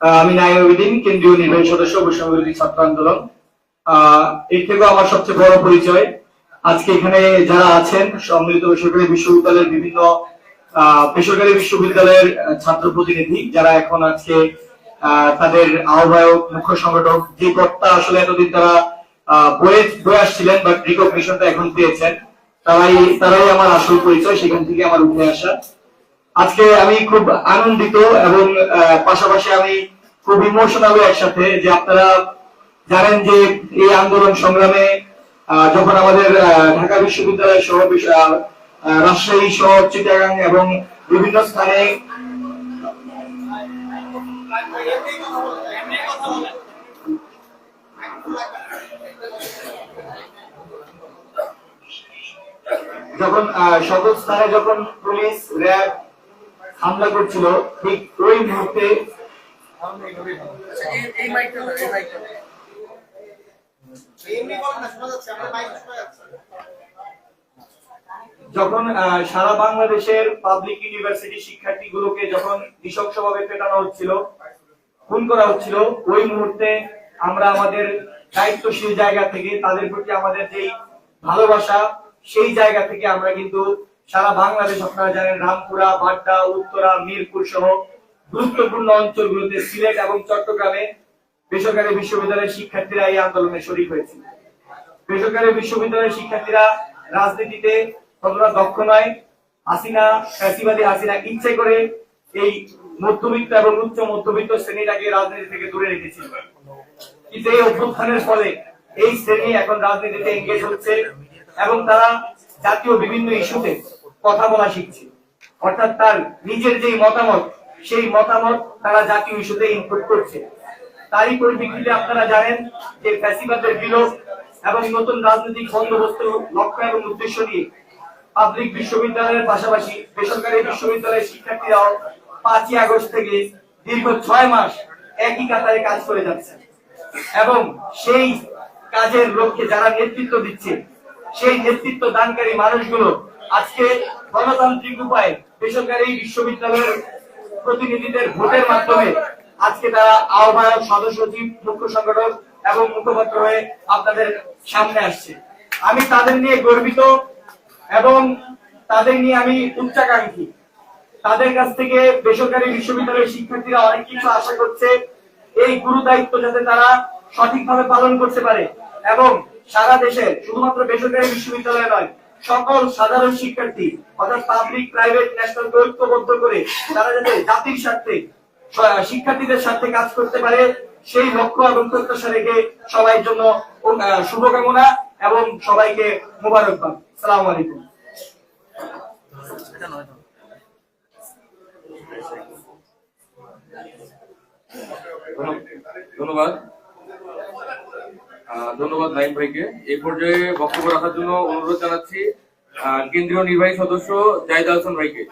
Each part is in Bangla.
আমি নাইমুদ্দিন কেন্দ্রীয় নির্বাহী সদস্য, বৈষম্যবিরোধী ছাত্র আন্দোলন। এর থেকেও আমার সবচেয়ে বড় পরিচয়। আজকে এখানে যারা আছেন, সম্মিলিত বেসরকারি বিশ্ববিদ্যালয়ের বিভিন্ন বেসরকারি বিশ্ববিদ্যালয়ের ছাত্র প্রতিনিধি, যারা এখন আজকে তাদের আহ্বায়ক, মুখ্য সংগঠক, যে কর্তা আসলে এতদিন তারা বয়ে বয়ে আসছিলেন বাট রিকগনিশনটা এখন পেয়েছেন, তারাই তারাই আমার আসল পরিচয়, সেখান থেকে আমার উঠে আসা। আজকে আমি খুব আনন্দিত এবং পাশাপাশি আমি খুব ইমোশনাল একসাথে যে আপনারা জানেন যে এই আন্দোলন সংগ্রামে যখন আমাদের ঢাকা বিশ্ববিদ্যালয় সহ রাজশাহী সহ, চিটাগাং এবং বিভিন্ন স্থানে যখন সকল স্থানে যখন পুলিশ, র্যাব হামলা করছিল ঠিক ওই মুহূর্তে যখন সারা বাংলাদেশের পাবলিক ইউনিভার্সিটি শিক্ষার্থীগুলোকে যখন নৃশংসভাবে পেটানো হচ্ছিল খুন করা হচ্ছিল ওই মুহূর্তে আমরা আমাদের দায়িত্বশীল জায়গা থেকে তাদের প্রতি আমাদের যেই ভালোবাসা সেই জায়গা থেকে আমরা কিন্তু সারা বাংলাদেশ আপনারা জানেন, রামপুরা, বাড্ডা, উত্তরা, মিরপুর সহ গুরুত্বপূর্ণ অঞ্চলগুলোতে সিলেট এবং চট্টগ্রামে বেসরকারি বিশ্ববিদ্যালয়ের শিক্ষার্থীরা এই আন্দোলনে শরিক হয়েছিল বেসরকারি বিশ্ববিদ্যালয়ের শিক্ষার্থীরা রাজনীতিতে ততটা দক্ষ নয়। হাসিনা, ফ্যাসিবাদী হাসিনা ইচ্ছে করে এই মধ্যবিত্ত এবং উচ্চ মধ্যবিত্ত শ্রেণীটাকে রাজনীতি থেকে দূরে রেখেছিল। কিন্তু এই অভ্যুত্থানের ফলে এই শ্রেণি এখন রাজনীতিতে এঙ্গেজ হচ্ছে এবং তারা জাতীয় বিভিন্ন ইস্যুতে কথা বলা শিখছে। অর্থাৎ তার নিজের যেই মতামত, সেই মতামত তারা জাতীয় ইস্যুতে ইনপুট করছে। তারই পরিপ্রেক্ষিতে আপনারা জানেন যে ফ্যাসিবাদের বিলোপ এবং নতুন রাজনৈতিক বন্দোবস্ত লক্ষ্য এবং উদ্দেশ্য নিয়ে পাবলিক বিশ্ববিদ্যালয়ের পাশাপাশি বেসরকারি বিশ্ববিদ্যালয়ের শিক্ষার্থীরাও পাঁচই আগস্ট থেকে দীর্ঘ ছয় মাস একই কাতারে কাজ করে যাচ্ছে। এবং সেই কাজের লক্ষ্যে যারা নেতৃত্ব দিচ্ছে সেই নেতৃত্ব দানকারী মানুষগুলো আজকে গণতান্ত্রিক উপায়ে বেসরকারি বিশ্ববিদ্যালয়ের প্রতিনিধিদের ভোটের মাধ্যমে আজকে তারা আহ্বায়ক সদস্য সচিব, মুখ্য সংগঠক এবং মুখপাত্র হয়ে আপনাদের সামনে আসছে। আমি তাদের নিয়ে গর্বিত এবং তাদের নিয়ে আমি উচ্চাকাঙ্ক্ষী। তাদের কাছ থেকে বেসরকারি বিশ্ববিদ্যালয়ের শিক্ষার্থীরা অনেক কিছু আশা করছে। এই গুরু দায়িত্ব যাতে তারা সঠিকভাবে পালন করতে পারে এবং সারা দেশে শুধুমাত্র বেসরকারি বিশ্ববিদ্যালয় নয়, সকল সাধারণ শিক্ষার্থী, অর্থাৎ পাবলিক প্রাইভেট ন্যাশনাল ঐক্যবদ্ধ করে তারা যাতে জাতির স্বার্থে শিক্ষার্থীদের সাথে কাজ করতে পারে, সেই লক্ষ্য এবং প্রত্যাশা রেখে সবাই জন্য শুভকামনা এবং সবাইকে মোবারকবাদ সালাম আলাইকুম। ধন্যবাদ। ধন্যবাদ নাইম ভাইকে। এই পর্যায়ে বক্তব্য রাখার জন্য অনুরোধ জানাচ্ছি কেন্দ্রীয় নির্বাহী সদস্য জাহিদ হাসান ভাইকে।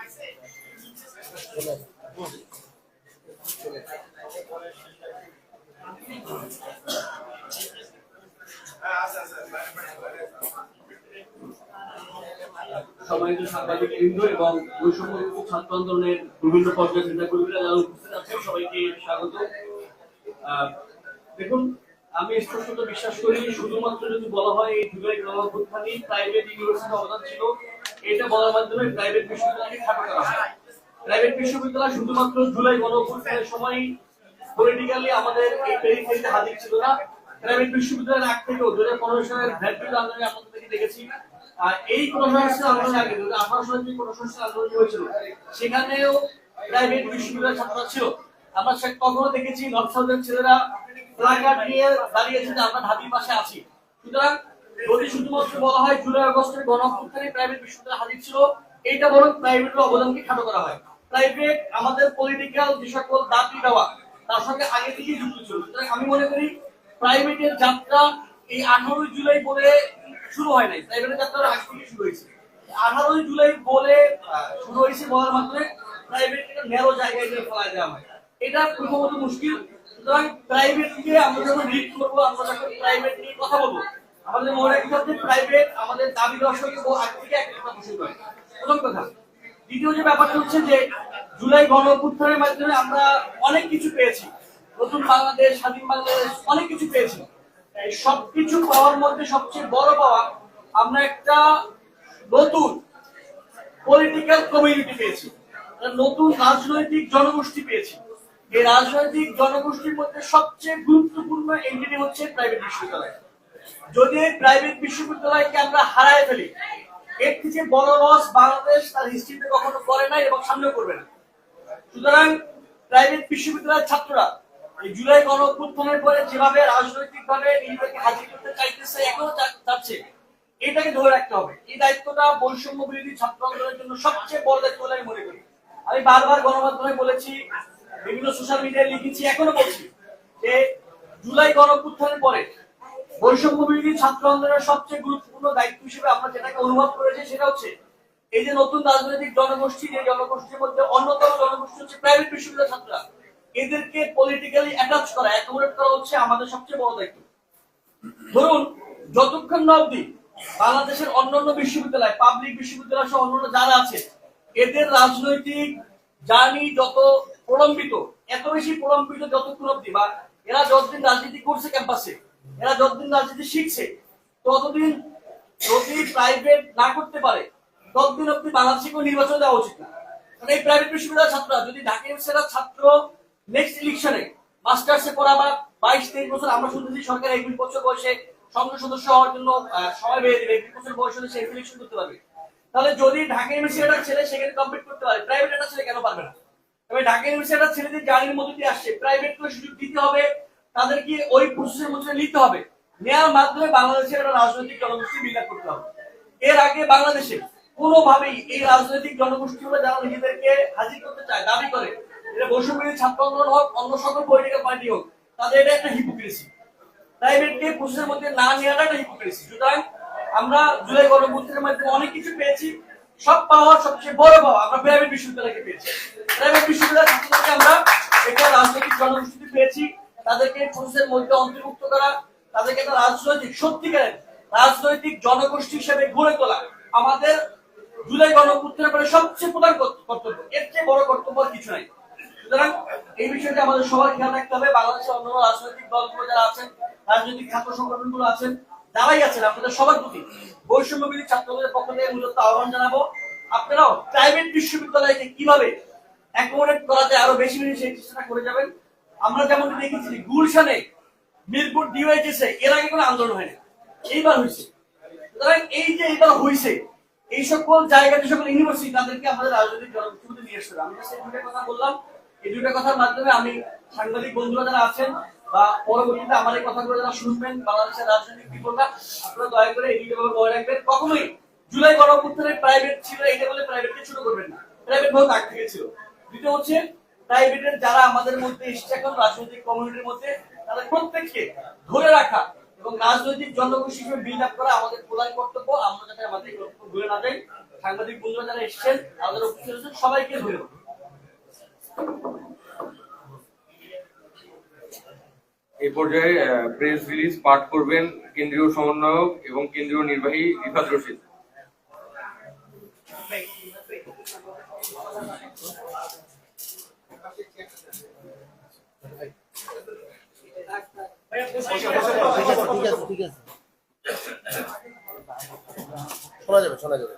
সম্মানিত সাংবাদিক বৃন্দ এবং বৈষম্য ছাত্র আন্দোলনের বিভিন্ন পর্যায়ের উপস্থিত আছেন, সবাইকে স্বাগত। দেখুন আমি স্পষ্টত বিশ্বাস করি, শুধুমাত্র যদি বলা হয় এই জুলাই গণঅভ্যুত্থানই প্রাইভেট ইউনিভার্সিটি অবদান ছিল, এটা বলার মাধ্যমে প্রাইভেট বিশ্ববিদ্যালয়কে খাটো করা হয়। প্রাইভেট বিশ্ববিদ্যালয় শুধুমাত্র জুলাই গণঅভ্যুত্থানের সময় পলিটিক্যালি আমাদের এই পেরিফেরিতে হাজির ছিল না। প্রাইভেট বিশ্ববিদ্যালয়ের আগ থেকেও দু হাজার পনেরো সালের ভ্যাট বিল আন্দোলনে আপনাদেরকে দেখেছি। আর এই কোন সংস্কার আন্দোলনের আগে দু হাজার আঠারো সালে যে সংস্কার আন্দোলন হয়েছিল, সেখানেও প্রাইভেট বিশ্ববিদ্যালয়ের ছাত্ররা ছিল। আমরা সে কখনো দেখেছি নর্থ ছেলেরা প্লাকার্ড নিয়ে দাঁড়িয়েছে যে আমরা ঢাবির পাশে আছি। সুতরাং যদি শুধুমাত্র বলা হয় জুলাই আগস্টের গণ অভ্যুত্থানে প্রাইভেট বিশ্ববিদ্যালয় হাজির ছিল, এইটা বরং প্রাইভেটের অবদানকে খাটো করা হয়। প্রাইভেট আমাদের পলিটিক্যাল যে সকল দাবি দেওয়া, তার সঙ্গে আগে থেকেই যুক্ত ছিল। সুতরাং আমি মনে করি প্রাইভেটের যাত্রা এই আঠারোই জুলাই বলে শুরু হয় নাই। প্রাইভেটের যাত্রা আগে থেকে শুরু হয়েছে। আঠারোই জুলাই বলে শুরু হয়েছে বলার মাধ্যমে প্রাইভেটকে ন্যারো জায়গায় ফেলা দেওয়া হয়। এটা প্রথমত মুশকিল। সুতরাং প্রাইভেটকে আমরা যখন লিড করব, আমরা যখন প্রাইভেট নিয়ে কথা বলব। আমাদের মনে রাখতে হবে প্রাইভেট আমাদের দাবি সঙ্গে বহু আগে থেকে একটা কথা নয় প্রথম কথা, দ্বিতীয় যে ব্যাপারটা হচ্ছে যে জুলাই গণ অভ্যুত্থানের মাধ্যমে আমরা অনেক কিছু পেয়েছি। নতুন বাংলাদেশ, স্বাধীন বাংলাদেশ, অনেক কিছু পেয়েছি। সবকিছু পাওয়ার মধ্যে সবচেয়ে বড় পাওয়া আমরা একটা নতুন পলিটিক্যাল কমিউনিটি পেয়েছি। নতুন রাজনৈতিক জনগোষ্ঠী পেয়েছি। এই রাজনৈতিক জনগোষ্ঠীর মধ্যে সবচেয়ে গুরুত্বপূর্ণ এন্টিটি হচ্ছে প্রাইভেট বিশ্ববিদ্যালয়। যদি এই প্রাইভেট বিশ্ববিদ্যালয়কে আমরা হারায় ফেলি, এর থেকে বড় লস বাংলাদেশ তার হিস্ট্রিতে কখনো করে নাই এবং সামনে করবে না। সুতরাং প্রাইভেট বিশ্ববিদ্যালয়ের ছাত্ররা এই জুলাই গণ অভ্যুত্থানের পরে যেভাবে রাজনৈতিক ভাবে নিজেদেরকে হাজির করতে চাইতেছে, এখনও চাচ্ছে, এটাকে ধরে রাখতে হবে। এই দায়িত্বটা বৈষম্য বিরোধী ছাত্র আন্দোলনের জন্য সবচেয়ে বড় দায়িত্ব বলে আমি মনে করি। আমি বারবার গণমাধ্যমে বলেছি বিভিন্ন সোশ্যাল মিডিয়ায় লিখেছি, এখনও বলছি যে জুলাই গণ অভ্যুত্থানের পরে বৈষম্য বিরোধী ছাত্র আন্দোলনের সবচেয়ে গুরুত্বপূর্ণ দায়িত্ব হিসেবে আমরা যেটাকে অনুভব করেছি সেটা হচ্ছে এই যে নতুন রাজনৈতিক জনগোষ্ঠী যে জনগোষ্ঠীর মধ্যে অন্যতম জনগোষ্ঠী হচ্ছে প্রাইভেট বিশ্ববিদ্যালয়ের ছাত্ররা। এদেরকে পলিটিক্যালি অ্যাটাচ করা অ্যাকোমোডেট করা হচ্ছে আমাদের সবচেয়ে বড় দায়িত্ব। ধরুন, যতক্ষণ না অবধি বাংলাদেশের অন্যান্য বিশ্ববিদ্যালয় পাবলিক বিশ্ববিদ্যালয় সহ অন্যান্য যারা আছে, এদের রাজনৈতিক জার্নি যত প্রলম্বিত। এত বেশি প্রলম্বিত যতক্ষণ অব্দি বা এরা যতদিন রাজনীতি করছে ক্যাম্পাসে এরা যতদিন রাজনীতি শিখছে, ততদিন যদি প্রাইভেট না করতে পারে, ততদিন অব্দি বাংলাদেশে কোনো নির্বাচন দেওয়া উচিত না। কারণ এই প্রাইভেট বিশ্ববিদ্যালয়ের ছাত্ররা, যদি ঢাকা ইউনিভার্সিটির ছাত্র নেক্সট ইলেকশনে মাস্টার্সে পড়া বা বাইশ তেইশ বছর, আমরা শুনতেছি সরকার একুশ বছর বয়সে সংসদ সদস্য হওয়ার জন্য সময় বেড়ে দেবে একুশ বছর বয়স হলে সে ইলেকশন করতে পারবে। তাহলে যদি ঢাকা ইউনিভার্সিটির ছেলে সেখানে কমপ্লিট করতে পারে প্রাইভেট একটা ছেলে কেন পারবে না? তবে ঢাকা ইউনিভার্সিটির ছেলেদের জার্নির মধ্যে দিয়ে আসছে। প্রাইভেট করে সুযোগ দিতে হবে, তাদেরকে ওই প্রসেসের মধ্যে নিতে হবে। নেওয়ার মাধ্যমে বাংলাদেশের একটা রাজনৈতিক জনগোষ্ঠী বিল্ড করতে হবে। এর আগে বাংলাদেশে কোনোভাবেই এই রাজনৈতিক জনগোষ্ঠীগুলো যারা নিজেদেরকে হাজির করতে চায়, দাবি করে, এটা বৈষম্যের ছাত্র আন্দোলন হোক, অন্য সকল পলিটিক্যাল পার্টি হোক, তাদের এটা একটা হিপোক্রেসি প্রাইভেটকে প্রসেসের মধ্যে না নেওয়াটা একটা হিপোক্রেসি সুতরাং আমরা জুলাই গণভুত্রের মাধ্যমে অনেক কিছু পেয়েছি। সব পাওয়ার সবচেয়ে বড় পাওয়া আমরা প্রাইভেট বিশ্ববিদ্যালয়কে পেয়েছি। প্রাইভেট বিশ্ববিদ্যালয় আমরা একটা রাজনৈতিক জনগোষ্ঠী পেয়েছি। তাদেরকে প্রসেসের মধ্যে অন্তর্ভুক্ত করা, তাদেরকে একটা রাজনৈতিক, সত্যিকারের রাজনৈতিক জনগোষ্ঠী হিসেবে গড়ে তোলা আমাদের জুলাই গণপুত্রের পরে সবচেয়ে প্রধান কর্ত- কর্তব্য। এর চেয়ে বড় কর্তব্য কিছু নাই। সুতরাং এই বিষয়টা আমাদের সবার খেয়াল রাখতে হবে। বাংলাদেশের অন্যান্য রাজনৈতিক দলগুলো যারা আছেন, রাজনৈতিক ছাত্র সংগঠনগুলো আছেন, যারাই আছেন, আপনাদের সবার প্রতি বৈষম্য ছাত্রদের পক্ষ থেকে মূলত আহ্বান জানাব, আপনারাও প্রাইভেট বিশ্ববিদ্যালয়কে কীভাবে অ্যাকোমোডেট করা যায় আরও বেশি বেশি সেই চেষ্টা করে যাবেন। আমরা যেমন দেখেছি, গুলশানে, মিরপুর ডিওয়াইটিসে এর আগে কোনো আন্দোলন হয়নি। এইবার হয়েছে। সুতরাং এই যে এবার হয়েছে এই সকল জায়গা যে সকল ইউনিভার্সিটি তাদেরকে আমাদের রাজনৈতিক জনগোষ্ঠীতে নিয়ে আসতে হবে। আমি এই দুটো কথা বললাম। এই দুটো কথার মাধ্যমে আমি সাংবাদিক বন্ধুরা যারা আছেন বা পরবর্তীতে আমার এই কথাগুলো যারা শুনবেন, বাংলাদেশের রাজনৈতিক বিপদটা আপনারা দয়া করে এই দুটো মনে রাখবেন। কখনোই জুলাই গণঅভ্যুত্থানের প্রাইভেট ছিল এইটা বলে প্রাইভেটকে ছোট করবেন না। প্রাইভেট বহুত আগ থেকে ছিল। দ্বিতীয় হচ্ছে প্রাইভেটের যারা আমাদের মধ্যে এসছে এখন, রাজনৈতিক কমিউনিটির মধ্যে, তাদের প্রত্যেককে ধরে রাখা এবং রাজনৈতিক জনগোষ্ঠী হিসেবে বিল্ড আপ করা আমাদের প্রধান কর্তব্য। আমরা যাতে আমাদের কর্তব্য ভুলে না যাই। সাংবাদিক বন্ধুরা যারা এসেছেন, আমাদের অফিসে সবাইকে ধন্যবাদ। এই পর্যায়ে প্রেস রিলিজ পাঠ করবেন কেন্দ্রীয় সমন্বয়ক এবং কেন্দ্রীয় নির্বাহী রিফাত রশিদ। শোনা যাবে শোনা যাবে।